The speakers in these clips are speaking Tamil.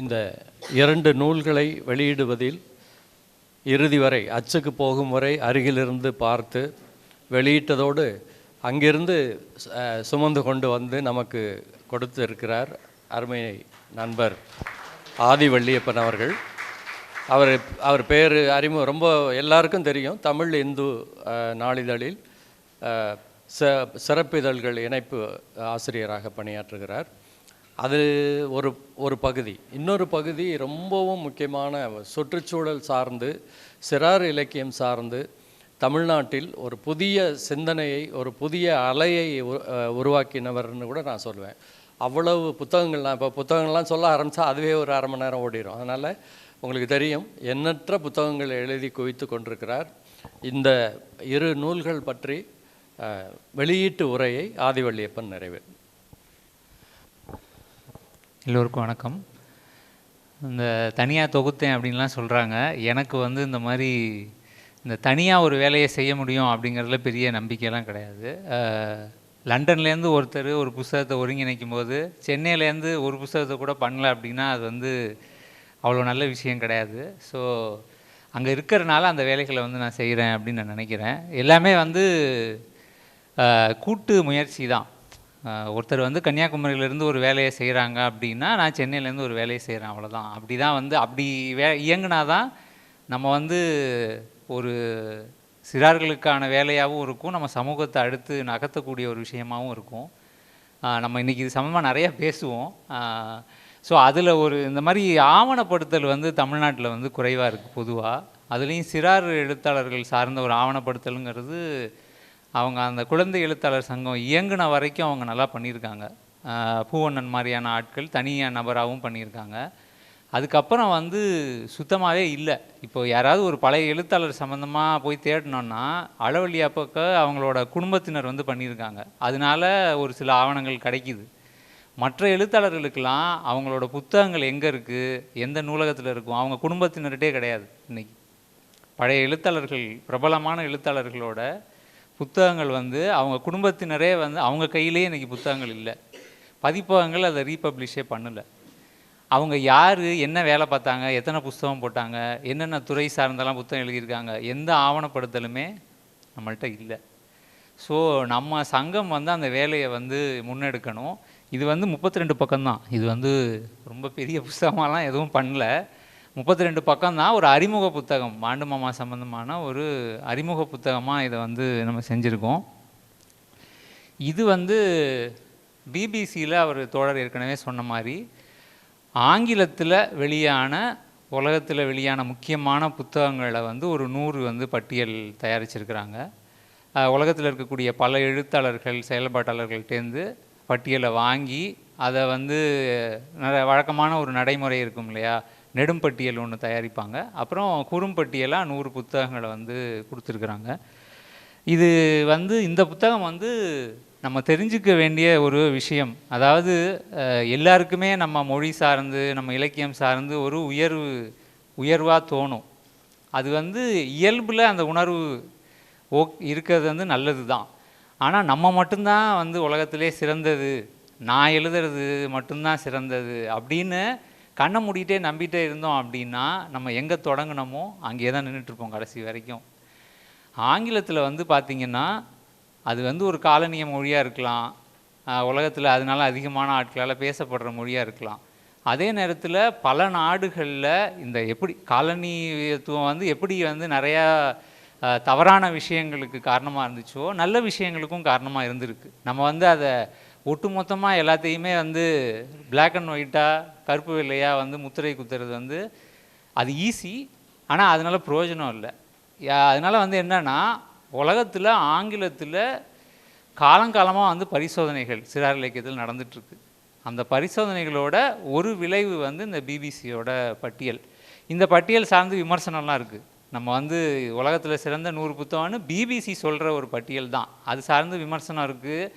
இந்த இரண்டு நூல்களை வெளியிடுவதில் இறுதி வரை அச்சுக்கு போகும் வரை அருகிலிருந்து பார்த்து வெளியிட்டதோடு அங்கிருந்து சுமந்து கொண்டு வந்து நமக்கு கொடுத்து இருக்கிறார் அருமை நண்பர் ஆதி வள்ளியப்பன் அவர்கள். அவர் அவர் பேர் அறிமுகம் ரொம்ப எல்லாருக்கும் தெரியும். தமிழ் இந்து நாளிதழில் ச சிறப்பிதழ்கள் இணைப்பு ஆசிரியராக பணியாற்றுகிறார். அது ஒரு ஒரு பகுதி. இன்னொரு பகுதி ரொம்பவும் முக்கியமான சுற்றுச்சூழல் சார்ந்து சிறார் இலக்கியம் சார்ந்து தமிழ்நாட்டில் ஒரு புதிய சிந்தனையை ஒரு புதிய அலையை உருவாக்கினவர்னு கூட நான் சொல்லுவேன் அவ்வளவு புத்தகங்கள்லாம் இப்போ புத்தகங்கள்லாம் சொல்ல ஆரம்பித்தா அதுவே ஒரு அரை மணி நேரம் ஓடிடும் அதனால் உங்களுக்கு தெரியும் எண்ணற்ற புத்தகங்களை எழுதி குவித்து கொண்டிருக்கிறார். இந்த இரு நூல்கள் பற்றி வெளியீட்டு உரையை ஆதிவள்ளியப்பன் நிறைவு. எல்லோருக்கும் வணக்கம். இந்த தனியாக தொகுத்தேன் அப்படின்லாம் சொல்கிறாங்க எனக்கு வந்து இந்த மாதிரி இந்த தனியாக ஒரு வேலையை செய்ய முடியும் அப்படிங்கிறதுல பெரிய நம்பிக்கையெல்லாம் கிடையாது. லண்டன்லேருந்து ஒருத்தர் ஒரு புஸ்தகத்தை ஒருங்கிணைக்கும் போது சென்னையிலேருந்து ஒரு புஸ்தகத்தை கூட பண்ணல அப்படின்னா அது வந்து அவ்வளோ நல்ல விஷயம் கிடையாது. ஸோ அங்கே இருக்கிறனால அந்த வேலைகளை வந்து நான் செய்கிறேன் அப்படின்னு நான் நினைக்கிறேன். எல்லாமே வந்து கூட்டு முயற்சி தான். ஒருத்தர் வந்து கன்னியாகுமரியிலேருந்து ஒரு வேலையை செய்கிறாங்க அப்படின்னா நான் சென்னையிலேருந்து ஒரு வேலையை செய்கிறேன் அவ்வளோதான் அப்படி தான் வந்து அப்படி வே இயங்குனா தான் நம்ம வந்து ஒரு சிறார்களுக்கான வேலையாகவும் இருக்கும் நம்ம சமூகத்தை அடுத்து நகர்த்தக்கூடிய ஒரு விஷயமாகவும் இருக்கும். நம்ம இன்றைக்கி இது சம்மந்தமாக நிறையா பேசுவோம். ஸோ அதில் ஒரு இந்த மாதிரி ஆவணப்படுத்தல் வந்து தமிழ்நாட்டில் வந்து குறைவாக இருக்குது பொதுவாக அதுலேயும் சிறார் எழுத்தாளர்கள் சார்ந்த ஒரு ஆவணப்படுத்தலுங்கிறது அவங்க அந்த குழந்தை எழுத்தாளர் சங்கம் இயங்குன வரைக்கும் அவங்க நல்லா பண்ணியிருக்காங்க. பூவண்ணன் மாதிரியான ஆட்கள் தனியாக நபராகவும் பண்ணியிருக்காங்க. அதுக்கப்புறம் வந்து சுத்தமாகவே இல்லை. இப்போ யாராவது ஒரு பழைய எழுத்தாளர் சம்மந்தமாக போய் தேடினோன்னா அளவழியாப்பக்க அவங்களோட குடும்பத்தினர் வந்து பண்ணியிருக்காங்க. அதனால ஒரு சில ஆவணங்கள் கிடைக்கிது. மற்ற எழுத்தாளர்களுக்கெல்லாம் அவங்களோட புத்தகங்கள் எங்கே இருக்குது எந்த நூலகத்தில் இருக்கும் அவங்க குடும்பத்தினர்கிட்டே கிடையாது இன்னைக்கு. பழைய எழுத்தாளர்கள் பிரபலமான எழுத்தாளர்களோட புத்தகங்கள் வந்து அவங்க குடும்பத்தினரே வந்து அவங்க கையிலேயே இன்றைக்கி புத்தகங்கள் இல்லை. பதிப்பகங்கள் அதை ரீபப்ளிஷே பண்ணலை. அவங்க யார் என்ன வேலை பார்த்தாங்க எத்தனை புஸ்தகம் போட்டாங்க என்னென்ன துறை சார்ந்தெல்லாம் புத்தகம் எழுதியிருக்காங்க எந்த ஆவணப்படுத்தலுமே நம்மள்கிட்ட இல்லை. ஸோ நம்ம சங்கம் வந்து அந்த வேலையை வந்து முன்னெடுக்கணும். இது வந்து முப்பத்தி ரெண்டு பக்கம்தான். இது வந்து ரொம்ப பெரிய புஸ்தகமாலாம் எதுவும் பண்ணல. முப்பத்தி ரெண்டு பக்கம்தான் ஒரு அறிமுக புத்தகம். மாண்டு மாமா சம்பந்தமான ஒரு அறிமுக புத்தகமாக இதை வந்து நம்ம செஞ்சுருக்கோம். இது வந்து பிபிசியில் அவர் தோழர் ஏற்கனவே சொன்ன மாதிரி ஆங்கிலத்தில் வெளியான உலகத்தில் வெளியான முக்கியமான புத்தகங்களை வந்து ஒரு நூறு வந்து பட்டியல் தயாரிச்சிருக்கிறாங்க. உலகத்தில் இருக்கக்கூடிய பல எழுத்தாளர்கள் செயல்பாட்டாளர்கள்ட்டேருந்து பட்டியலை வாங்கி அதை வந்து நட- வழக்கமான ஒரு நடைமுறை இருக்கும் இல்லையா? நெடும்பட்டியல் ஒன்று தயாரிப்பாங்க. அப்புறம் குறும்பட்டியலாக நூறு புத்தகங்களை வந்து கொடுத்துருக்குறாங்க. இது வந்து இந்த புத்தகம் வந்து நம்ம தெரிஞ்சுக்க வேண்டிய ஒரு விஷயம். அதாவது எல்லாருக்குமே நம்ம மொழி சார்ந்து நம்ம இலக்கியம் சார்ந்து ஒரு உயர்வு உயர்வாக தோணும். அது வந்து இயல்பில் அந்த உணர்வு ஓ இருக்கிறது வந்து நல்லது தான் ஆனால் நம்ம மட்டும்தான் வந்து உலகத்திலே சிறந்தது. நான் எழுதுறது மட்டும்தான் சிறந்தது அப்படின்னு கண்ணை மூடிட்டே நம்பிட்டே இருந்தோம் அப்படின்னா நம்ம எங்கே தொடங்கினோமோ அங்கேயே தான் நின்றுட்டுருப்போம் கடைசி வரைக்கும். ஆங்கிலத்தில் வந்து பார்த்திங்கன்னா அது வந்து ஒரு காலனிய மொழியாக இருக்கலாம். உலகத்தில் அதனால அதிகமான ஆட்களால் பேசப்படுற மொழியாக இருக்கலாம். அதே நேரத்தில் பல நாடுகளில் இந்த எப்படி காலனித்துவம் வந்து எப்படி வந்து நிறையா தவறான விஷயங்களுக்கு காரணமாக இருந்துச்சோ நல்ல விஷயங்களுக்கும் காரணமாக இருந்திருக்கு. நம்ம வந்து அதை ஒட்டுமொத்தமாக எல்லாத்தையுமே வந்து பிளாக் அண்ட் ஒயிட்டாக கருப்பு வெள்ளையாக வந்து முத்திரை குத்துறது வந்து அது ஈஸி ஆனால் அதனால் பிரயோஜனம் இல்லை. யா- அதனால வந்து என்னென்னா உலகத்தில் ஆங்கிலத்தில் காலங்காலமாக வந்து பரிசோதனைகள் சிறார் இலக்கியத்தில் நடந்துட்டுருக்கு. அந்த பரிசோதனைகளோட ஒரு விளைவு வந்து இந்த பிபிசியோட பட்டியல். இந்த பட்டியல் சார்ந்து விமர்சனம்லாம் இருக்குது நம்ம வந்து உலகத்தில் சிறந்த நூறு புத்தகம்னு பிபிசி சொல்கிற ஒரு பட்டியல் தான். அது சார்ந்து விமர்சனம் இருக்குது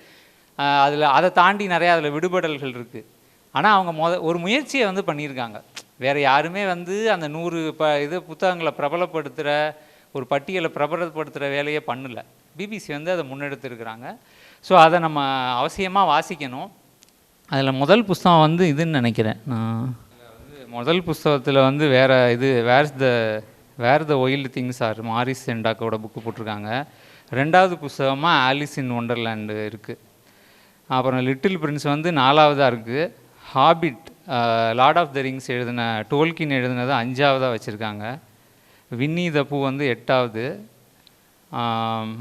அதில் அதை தாண்டி நிறையா அதில் விடுபடல்கள் இருக்குது ஆனால் அவங்க மொத ஒரு முயற்சியை வந்து பண்ணியிருக்காங்க. வேறு யாருமே வந்து அந்த நூறு ப இது புத்தகங்களை பிரபலப்படுத்துகிற ஒரு பட்டியலை பிரபலப்படுத்துகிற வேலையை பண்ணலை. பிபிசி வந்து அதை முன்னெடுத்துருக்குறாங்க. ஸோ அதை நம்ம அவசியமாக வாசிக்கணும். அதில் முதல் புஸ்தகம் வந்து இதுன்னு நினைக்கிறேன். நான் முதல் புஸ்தகத்தில் வந்து வேறு இது where's the where the wild things are Maurice சென்டாக்கோட book போட்டிருக்காங்க. ரெண்டாவது புஸ்தகமாக ஆலிஸ் இன் ஒண்டர்லேண்டு இருக்குது அப்புறம் லிட்டில் பிரின்ஸ் வந்து நாலாவதாக இருக்குது Hobbit Lord of the Rings எழுதின டோல்கின் எழுதினதை அஞ்சாவதாக வச்சுருக்காங்க. வின்னி த பூ வந்து எட்டாவது.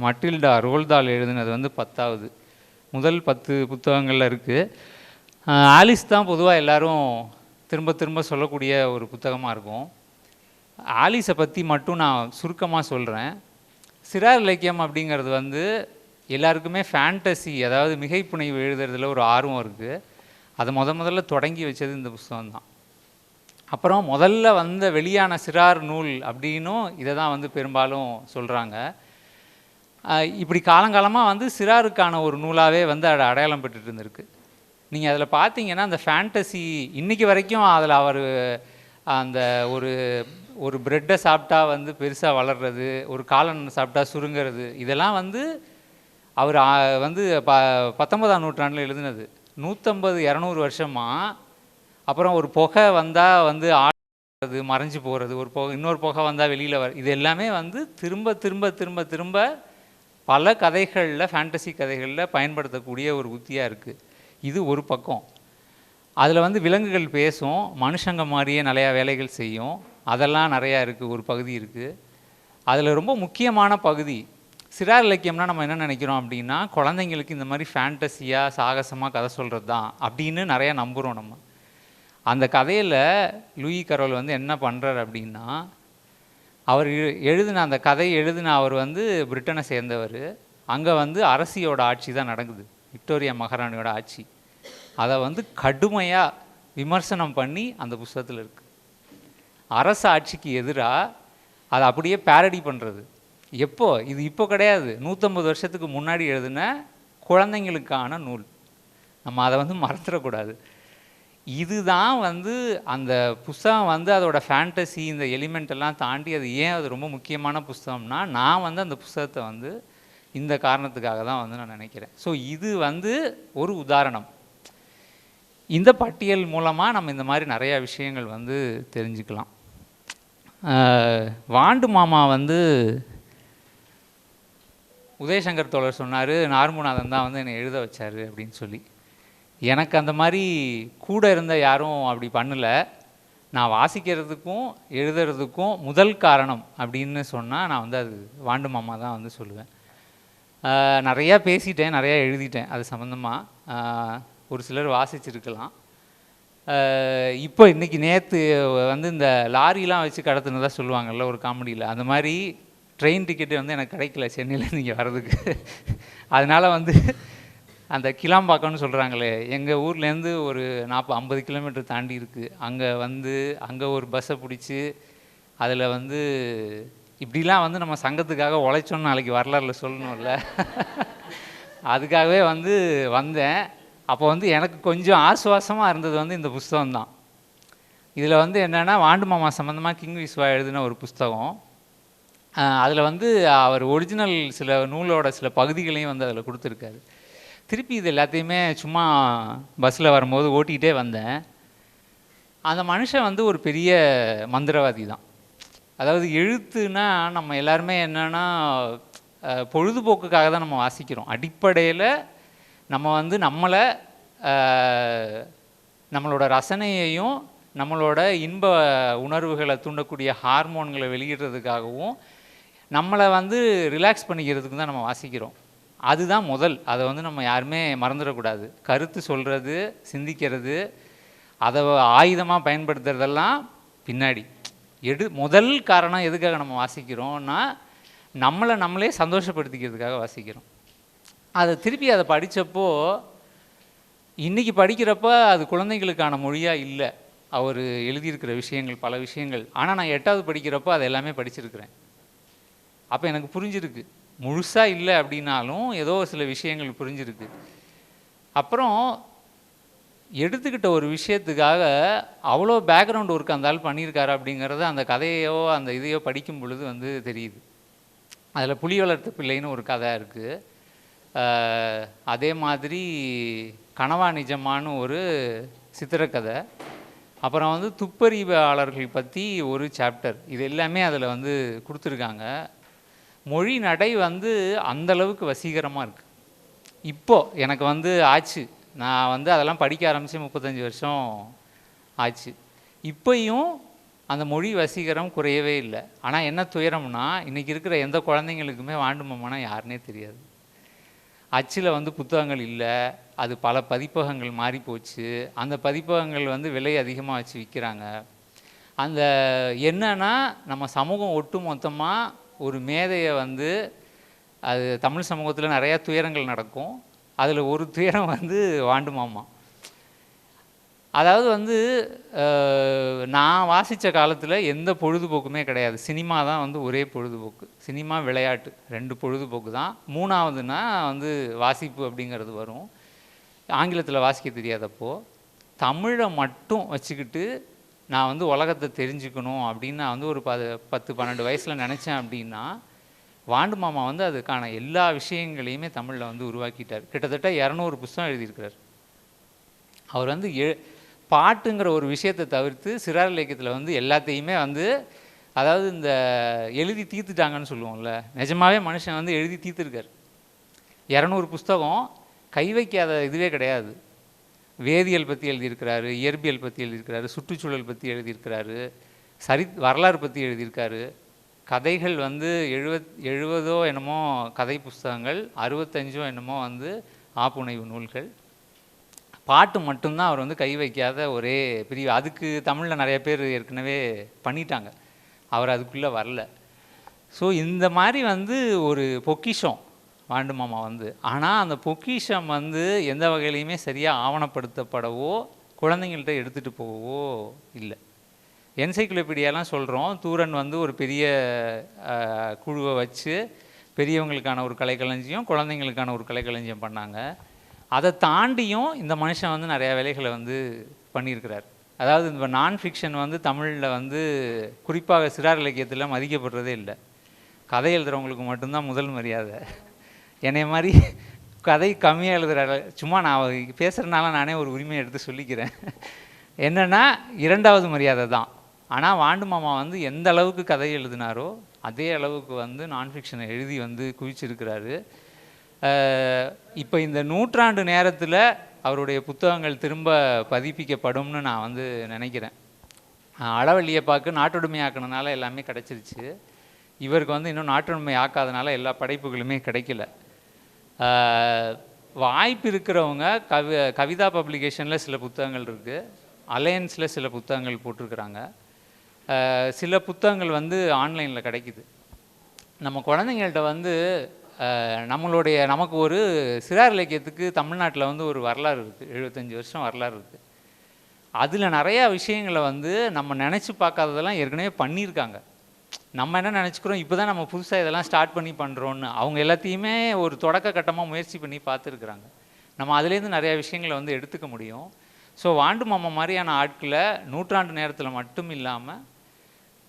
மட்டில்டா ரோல்தால் எழுதினது வந்து பத்தாவது. முதல் பத்து புத்தகங்களில் இருக்குது ஆலிஸ் தான் பொதுவாக எல்லோரும் திரும்ப திரும்ப சொல்லக்கூடிய ஒரு புத்தகமாக இருக்கும். ஆலிஸை பற்றி மட்டும் நான் சுருக்கமாக சொல்கிறேன் சிறார் இலக்கியம் அப்படிங்கிறது வந்து எல்லாருக்குமே ஃபேண்டசி அதாவது மிகைப்புனைவு எழுதுறதுல ஒரு ஆர்வம் இருக்குது அதை முத முதல்ல தொடங்கி வச்சது இந்த புஸ்தகம் தான். அப்புறம் முதல்ல வந்த வெளியான சிறார் நூல் அப்படின்னும் இதை தான் வந்து பெரும்பாலும் சொல்கிறாங்க இப்படி காலங்காலமாக வந்து சிறாருக்கான ஒரு நூலாகவே வந்து அதை அடையாளம் பெற்றுட்டு இருந்திருக்கு. நீங்கள் அதில் பார்த்தீங்கன்னா அந்த ஃபேண்டசி இன்றைக்கி வரைக்கும் அதில் அவர் அந்த ஒரு ஒரு பிரெட்டை சாப்பிட்டா வந்து பெருசாக வளர்றது ஒரு காளான் சாப்பிட்டா சுருங்கிறது இதெல்லாம் வந்து அவர் வந்து ப பத்தொன்பதாம் நூற்றாண்டில் எழுதினது. நூற்றம்பது இரநூறு வருஷமாக அப்புறம் ஒரு புகை வந்தால் வந்து ஆடுறது மறைஞ்சு போகிறது ஒரு புகை இன்னொரு புகை வந்தால் வெளியில் வர இது எல்லாமே வந்து திரும்ப திரும்ப திரும்ப திரும்ப பல கதைகளில் ஃபேண்டசி கதைகளில் பயன்படுத்தக்கூடிய ஒரு உத்தியாக இருக்குது இது ஒரு பக்கம். அதில் வந்து விலங்குகள் பேசும் மனுஷங்க மாதிரியே நிறையா வேலைகள் செய்யும். அதெல்லாம் நிறையா இருக்குது ஒரு பகுதி இருக்குது அதில் ரொம்ப முக்கியமான பகுதி சிறார் இலக்கியம்னா நம்ம என்ன நினைக்கிறோம் அப்படின்னா குழந்தைங்களுக்கு இந்த மாதிரி ஃபேண்டசியாக சாகசமாக கதை சொல்கிறது தான் அப்படின்னு நிறையா நம்புகிறோம் நம்ம. அந்த கதையில் லூயி கரோல் வந்து என்ன பண்ணுறாரு அப்படின்னா அவர் எழுதின அந்த கதை எழுதின அவர் வந்து பிரிட்டனை சேர்ந்தவர். அங்கே வந்து அரசியோட ஆட்சி தான் நடக்குது. விக்டோரியா மகாராணியோட ஆட்சி. அதை வந்து கடுமையாக விமர்சனம் பண்ணி அந்த புஸ்தகத்தில் இருக்குது அரசு ஆட்சிக்கு எதிராக அதை அப்படியே பேரடி பண்ணுறது எப்போ? இது இப்போ கிடையாது. நூற்றம்பது வருஷத்துக்கு முன்னாடி எழுதின குழந்தைங்களுக்கான நூல். நம்ம அதை வந்து மறந்துடக்கூடாது. இதுதான் வந்து அந்த புஸ்தகம் வந்து அதோட ஃபேண்டசி இந்த எலிமெண்ட் எல்லாம் தாண்டி அது ஏன் அது ரொம்ப முக்கியமான புஸ்தகம்னா நான் வந்து அந்த புஸ்தகத்தை வந்து இந்த காரணத்துக்காக தான் வந்து நான் நினைக்கிறேன். ஸோ இது வந்து ஒரு உதாரணம். இந்த பட்டியல் மூலமாக நம்ம இந்த மாதிரி நிறையா விஷயங்கள் வந்து தெரிஞ்சுக்கலாம். வாண்டு மாமா வந்து உதயசங்கர் தோழர் சொன்னார் நார்முநாதன் தான் வந்து என்னை எழுத வச்சார் அப்படின்னு சொல்லி. எனக்கு அந்த மாதிரி கூட இருந்த யாரும் அப்படி பண்ணல. நான் வாசிக்கிறதுக்கும் எழுதுறதுக்கும் முதல் காரணம் அப்படின்னு சொன்னால் நான் வந்து அது வாண்டு மாமா தான் வந்து சொல்லுவேன். நிறையா பேசிட்டேன் நிறையா எழுதிட்டேன் அது சம்மந்தமாக ஒரு சிலர் வாசிச்சிருக்கலாம். இப்போ இன்றைக்கி நேற்று வந்து இந்த லாரிலாம் வச்சு கடத்துனதாக சொல்லுவாங்கல்ல ஒரு காமெடியில். அந்த மாதிரி ட்ரெயின் டிக்கெட்டு வந்து எனக்கு கிடைக்கல சென்னையில் இங்கே வர்றதுக்கு. அதனால் வந்து அந்த கிளாம்பாக்கம்னு சொல்கிறாங்களே எங்கள் ஊர்லேருந்து ஒரு நாற்பது ஐம்பது கிலோமீட்டர் தாண்டி இருக்குது அங்கே வந்து அங்கே ஒரு பஸ்ஸை பிடிச்சி அதில் வந்து இப்படிலாம் வந்து நம்ம சங்கத்துக்காக உழைச்சோன்னு நாளைக்கு வரலாறுல சொல்லணும்ல. அதுக்காகவே வந்து வந்தேன். அப்போ வந்து எனக்கு கொஞ்சம் ஆசுவாசமாக இருந்தது வந்து இந்த புஸ்தகம் தான் இதில் வந்து என்னென்னா வாண்டு மாமா சம்மந்தமாக கிங் விஸ்வா எழுதின ஒரு புஸ்தகம். அதில் வந்து அவர் ஒரிஜினல் சில நூலோட சில பகுதிகளையும் வந்து அதில் கொடுத்துருக்காரு. திருப்பி இது எல்லாத்தையுமே சும்மா பஸ்ஸில் வரும்போது ஓட்டிகிட்டே வந்தேன். அந்த மனுஷன் வந்து ஒரு பெரிய மந்திரவாதி தான். அதாவது எழுத்துனா நம்ம எல்லாருமே என்னென்னா பொழுதுபோக்குக்காக தான் நம்ம வாசிக்கிறோம். அடிப்படையில் நம்ம வந்து நம்மளை நம்மளோட ரசனையையும் நம்மளோட இன்ப உணர்வுகளை தூண்டக்கூடிய ஹார்மோன்களை வெளியிடுறதுக்காகவும் நம்மளை வந்து ரிலாக்ஸ் பண்ணிக்கிறதுக்கு தான் நம்ம வாசிக்கிறோம். அதுதான் முதல். அதை வந்து நம்ம யாருமே மறந்துடக்கூடாது. கருத்து சொல்கிறது சிந்திக்கிறது அதை ஆயுதமாக பயன்படுத்துறதெல்லாம் பின்னாடி. எடு முதல் காரணம் எதுக்காக நம்ம வாசிக்கிறோம்னா நம்மளை நம்மளே சந்தோஷப்படுத்திக்கிறதுக்காக வாசிக்கிறோம். அதை திருப்பி அதை படித்தப்போ இன்னைக்கு படிக்கிறப்ப அது குழந்தைங்களுக்கான மொழியாக இல்லை. அவர் எழுதியிருக்கிற விஷயங்கள் பல விஷயங்கள். ஆனால் நான் எட்டாவது படிக்கிறப்போ அதை எல்லாமே படிச்சிருக்கிறேன். அப்போ எனக்கு புரிஞ்சிருக்கு. முழுசாக இல்லை அப்படின்னாலும் ஏதோ சில விஷயங்கள் புரிஞ்சிருக்கு. அப்புறம் எடுத்துக்கிட்ட ஒரு விஷயத்துக்காக அவ்வளோ பேக்ரவுண்ட் ஒர்க் அந்த ஆள் பண்ணியிருக்காரு அப்படிங்கிறது அந்த கதையோ அந்த இதையோ படிக்கும் பொழுது வந்து தெரியுது. அதில் புலி வளர்த்த பிள்ளைன்னு ஒரு கதை இருக்குது அதே மாதிரி கனவா நிஜமான்னு ஒரு சித்திரக்கதை. அப்புறம் வந்து துப்பறிவாளர்கள் பற்றி ஒரு சாப்டர் இது எல்லாமே அதில் வந்து கொடுத்துருக்காங்க. மொழி நடை வந்து அந்தளவுக்கு வசீகரமாக இருக்குது இப்போது எனக்கு வந்து ஆச்சு. நான் வந்து அதெல்லாம் படிக்க ஆரம்பித்து முப்பத்தஞ்சு வருஷம் ஆச்சு. இப்பையும் அந்த மொழி வசீகரம் குறையவே இல்லை. ஆனால் என்ன துயரம்னா இன்றைக்கி இருக்கிற எந்த குழந்தைங்களுக்குமே வாண்டு யாருனே யாருன்னே தெரியாது. அச்சில் வந்து புத்தகங்கள் இல்லை. அது பல பதிப்பகங்கள் மாறி போச்சு. அந்த பதிப்பகங்கள் வந்து விலை அதிகமாக வச்சு விற்கிறாங்க அந்த என்னன்னா நம்ம சமூகம் ஒட்டு மொத்தமாக ஒரு மேதையை வந்து அது தமிழ் சமூகத்தில் நிறையா துயரங்கள் நடக்கும். அதில் ஒரு துயரம் வந்து வாண்டு மாமா. அதாவது வந்து நான் வாசித்த காலத்தில் எந்த பொழுதுபோக்குமே கிடையாது. சினிமா தான் வந்து ஒரே பொழுதுபோக்கு. சினிமா விளையாட்டு ரெண்டு பொழுதுபோக்கு தான். மூணாவதுன்னா வந்து வாசிப்பு அப்படிங்கிறது வரும். ஆங்கிலத்தில் வாசிக்க தெரியாதப்போ. தமிழை மட்டும் வச்சுக்கிட்டு நான் வந்து உலகத்தை தெரிஞ்சுக்கணும் அப்படின்னு நான் வந்து ஒரு பது பத்து பன்னெண்டு வயசில் நினச்சேன் அப்படின்னா வாண்டு மாமா வந்து அதுக்கான எல்லா விஷயங்களையுமே தமிழில் வந்து உருவாக்கிட்டார். கிட்டத்தட்ட இரநூறு புஸ்தகம் எழுதியிருக்கிறார். அவர் வந்து எ பாட்டுங்கிற ஒரு விஷயத்தை தவிர்த்து சிறார் இலக்கியத்தில் வந்து எல்லாத்தையுமே வந்து அதாவது இந்த எழுதி தீர்த்துட்டாங்கன்னு சொல்லுவோம்ல நிஜமாவே மனுஷன் வந்து எழுதி தீர்த்துருக்கார். இரநூறு புஸ்தகம் கை வைக்காத இதுவே கிடையாது. வேதியியல் பற்றி எழுதியிருக்கிறாரு இயற்பியல் பற்றி எழுதியிருக்கிறாரு சுற்றுச்சூழல் பற்றி எழுதியிருக்கிறாரு சரி வரலாறு பற்றி எழுதியிருக்காரு. கதைகள் வந்து எழுபத் எழுபதோ என்னமோ கதை புஸ்தகங்கள் அறுபத்தஞ்சோ என்னமோ வந்து ஆப்புனைவு நூல்கள். பாட்டு மட்டும்தான் அவர் வந்து கை வைக்காத ஒரே பிரிவு. அதுக்கு தமிழில் நிறைய பேர் ஏற்கனவே பண்ணிட்டாங்க. அவர் அதுக்குள்ளே வரல. ஸோ இந்த மாதிரி வந்து ஒரு பொக்கிஷம். பாண்டு மாமா வந்து. ஆனால் அந்த பொக்கிஷம் வந்து எந்த வகையிலையுமே சரியாக ஆவணப்படுத்தப்படவோ குழந்தைங்கள்ட்ட எடுத்துகிட்டு போகவோ இல்லை. என்சைக்ளோபீடியாலாம் சொல்கிறோம் தூரன் வந்து ஒரு பெரிய குழுவை வச்சு பெரியவங்களுக்கான ஒரு கலைக்களஞ்சியம் குழந்தைங்களுக்கான ஒரு கலைக்களஞ்சியம் பண்ணாங்க. அதை தாண்டியும் இந்த மனுஷன் வந்து நிறையா வேலைகளை வந்து பண்ணியிருக்கிறார். அதாவது இந்த நான் ஃபிக்ஷன் வந்து தமிழில் வந்து குறிப்பாக சிறார் இலக்கியத்தில் மதிக்கப்படுறதே இல்லை. கதை எழுதுகிறவங்களுக்கு மட்டும்தான் முதல் மரியாதை. என்னைய மாதிரி கதை கம்மியாக எழுதுகிற சும்மா நான் பேசுகிறனால நானே ஒரு உரிமையை எடுத்து சொல்லிக்கிறேன். என்னென்னா இரண்டாவது மரியாதை தான். ஆனால் வாண்டு மாமா வந்து எந்த அளவுக்கு கதை எழுதினாரோ அதே அளவுக்கு வந்து நான் ஃபிக்ஷனை எழுதி வந்து குவிச்சிருக்கிறாரு. இப்போ இந்த நூற்றாண்டு நேரத்தில் அவருடைய புத்தகங்கள் திரும்ப பதிப்பிக்கப்படும்னு நான் வந்து நினைக்கிறேன். அளவள்ளியை பார்க்க நாட்டுடைமை ஆக்கினனால எல்லாமே கிடச்சிருச்சு. இவருக்கு வந்து இன்னும் நாட்டுடைமை ஆக்காதனால எல்லா படைப்புகளுமே கிடைக்கல. வாய்ப்பு இருக்கிறவங்க கவி கவிதா பப்ளிகேஷனில் சில புத்தகங்கள் இருக்குது அலையன்ஸில் சில புத்தகங்கள் போட்டிருக்கிறாங்க. சில புத்தகங்கள் வந்து ஆன்லைனில் கிடைக்குது. நம்ம குழந்தைங்கள்ட்ட வந்து நம்மளுடைய நமக்கு ஒரு சிறார் இலக்கியத்துக்கு தமிழ்நாட்டில் வந்து ஒரு வரலாறு இருக்குது எழுபத்தஞ்சி வருஷம் வரலாறு இருக்குது அதில் நிறையா விஷயங்களை வந்து நம்ம நினச்சி பார்க்காததெல்லாம் ஏற்கனவே பண்ணியிருக்காங்க. நம்ம என்ன நினச்சிக்கிறோம்? இப்போ தான் நம்ம புதுசாக இதெல்லாம் ஸ்டார்ட் பண்ணி பண்ணுறோன்னு அவங்க எல்லாத்தையுமே ஒரு தொடக்க கட்டமாக முயற்சி பண்ணி பார்த்துருக்குறாங்க. நம்ம அதுலேருந்து நிறையா விஷயங்களை வந்து எடுத்துக்க முடியும். ஸோ வாண்டு மாமா மாதிரியான ஆட்களை நூற்றாண்டு நேரத்தில் மட்டும் இல்லாமல்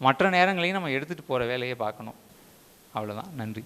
மற்ற நேரங்களையும் நம்ம எடுத்துகிட்டு போகிற வேலையை பார்க்கணும். அவ்வளோதான் நன்றி.